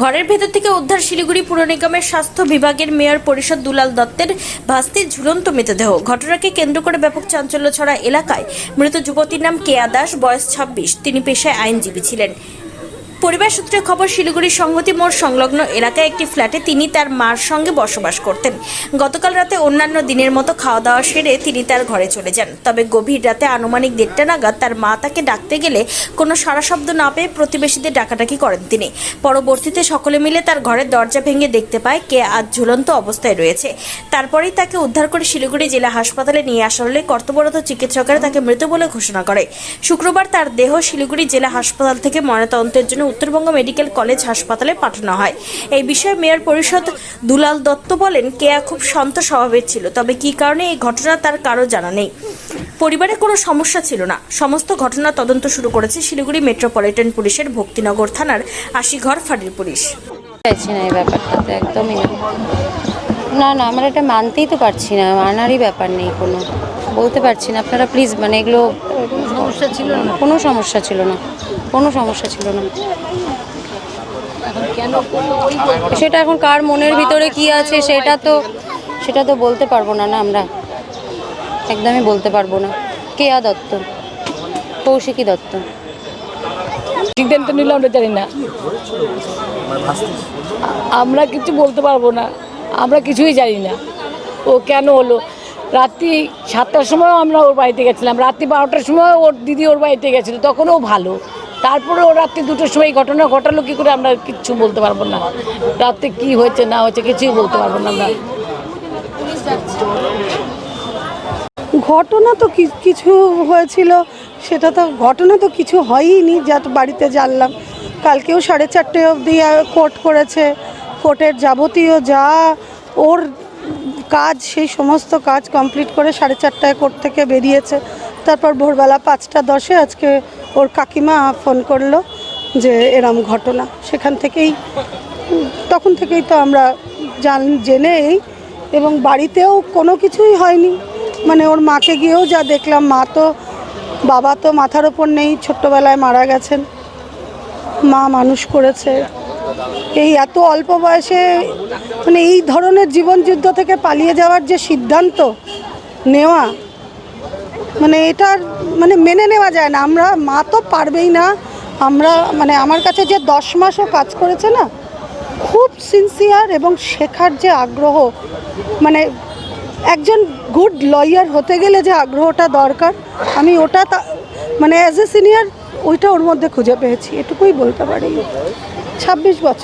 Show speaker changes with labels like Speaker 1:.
Speaker 1: ঘরের ভেতর থেকে উদ্ধার শিলিগুড়ি পুর নিগমের স্বাস্থ্য বিভাগের মেয়র পরিষদ দুলাল দত্তের ভাস্তির ঝুলন্ত মৃতদেহ। ঘটনাকে কেন্দ্র করে ব্যাপক চাঞ্চল্য ছড়া এলাকায় মৃত যুবতীর নাম কেয়া দাস, বয়স ছাব্বিশ। তিনি পেশায় আইনজীবী ছিলেন। পরিবার সূত্রে খবর শিলিগুড়ির সংহতি মোড় সংলগ্ন এলাকায় একটি ফ্ল্যাটে তিনি তার মার সঙ্গে বসবাস করতেন। গতকাল রাতে অন্যান্য দিনের মতো খাওয়া দাওয়া সেরে তিনি তার ঘরে চলে যান। তবে গভীর রাতে আনুমানিক দেড়টা নাগাদ তার মা তাকে ডাকতে গেলে কোনো সারা শব্দ না পেয়ে প্রতিবেশীদের ডাকাডাকি করেন তিনি। পরবর্তীতে সকলে মিলে তার ঘরের দরজা ভেঙে দেখতে পায় কে আজ ঝুলন্ত অবস্থায় রয়েছে। তারপরেই তাকে উদ্ধার করে শিলিগুড়ি জেলা হাসপাতালে নিয়ে আসা হলে কর্তব্যরত চিকিৎসকেরা তাকে মৃত বলে ঘোষণা করে। শুক্রবার তার দেহ শিলিগুড়ি জেলা হাসপাতাল থেকে ময়নাতদন্তের জন্য উত্তরবঙ্গ মেডিকেল কলেজ হাসপাতালে পাঠানো হয়। এই বিষয়ে মেয়র পরিষদ দুলাল দত্ত বলেন কেয়া খুব শান্ত স্বভাবের ছিল, তবে কী কারণে এই ঘটনা তার কারও জানা নেই। পরিবারে কোনো সমস্যা ছিল না। সমস্ত ঘটনা তদন্ত শুরু করেছে শিলিগুড়ি মেট্রোপলিটন পুলিশের ভক্তিনগর থানার আশিঘর ফাঁড়ির পুলিশ।
Speaker 2: না এই একদমই না না, আমরা এটা মানতেই তো পারছি না, মানারই ব্যাপার নেই কোনো। বলতে পারছি না। আপনারা প্লিজ মানে এগুলো সমস্যা ছিল না। কোনো সমস্যা ছিল না। কোনো সমস্যা ছিল না। সেটা এখন কার মনের ভিতরে কি আছে সেটা তো সেটা তো বলতে পারব না না আমরা। একদমই বলতে পারব না। কেয়া দত্ত? কৌশিকী দত্ত।
Speaker 3: সিদ্ধান্ত নিল আমরা জানি না আমরা কিছু বলতে পারব না। আমরা কিছুই জানি না ও কেন হলো? রাত্রি সাতটার সময় আমরা ওর বাড়িতে গেছিলাম। রাত্রি বারোটার সময় ওর দিদি ওর বাড়িতে গেছিল তখন ও ভালো। তারপরে ও রাত্রি দুটোর সময় এই ঘটনা ঘটালো, কী করে আমরা কিচ্ছু বলতে পারব না। রাত্রে কি হয়েছে, না হয়েছে, কিছুই বলতে পারব না আমরা।
Speaker 4: ঘটনা তো কিছু হয়েছিল, সেটা তো ঘটনা তো কিছু হয়ইনি যা বাড়িতে জানলাম। কালকেও সাড়ে চারটে অবধি কোর্ট করেছে। কোর্টের যাবতীয় যা ওর কাজ, সেই সমস্ত কাজ কমপ্লিট করে সাড়ে চারটায় কোর্ট থেকে বেরিয়েছে। তারপর ভোরবেলা পাঁচটা দশে আজকে ওর কাকিমা ফোন করল যে এরম ঘটনা। সেখান থেকেই, তখন থেকেই তো আমরা জান জেনেই এবং বাড়িতেও কোনো কিছুই হয়নি। মানে ওর মাকে গিয়েও যা দেখলাম, মা তো, বাবা তো মাথার ওপর নেই, ছোট্টবেলায় মারা গেছেন। মা মানুষ করেছে। এই এত অল্প বয়সে মানে এই ধরনের জীবনযুদ্ধ থেকে পালিয়ে যাওয়ার যে সিদ্ধান্ত নেওয়া মানে এটার মানে মেনে নেওয়া যায় না। আমরা মা তো পারবেই না। আমরা মানে আমার কাছে যে দশ মাসও কাজ করেছে না, খুব সিনসিয়ার এবং শেখার যে আগ্রহ মানে একজন গুড লয়ার হতে গেলে যে আগ্রহটা দরকার, আমি ওটা মানে অ্যাজ এ সিনিয়র ওইটা ওর মধ্যে খুঁজে পেয়েছি। এটুকুই বলতে পারি। ছাব্বিশ বছর।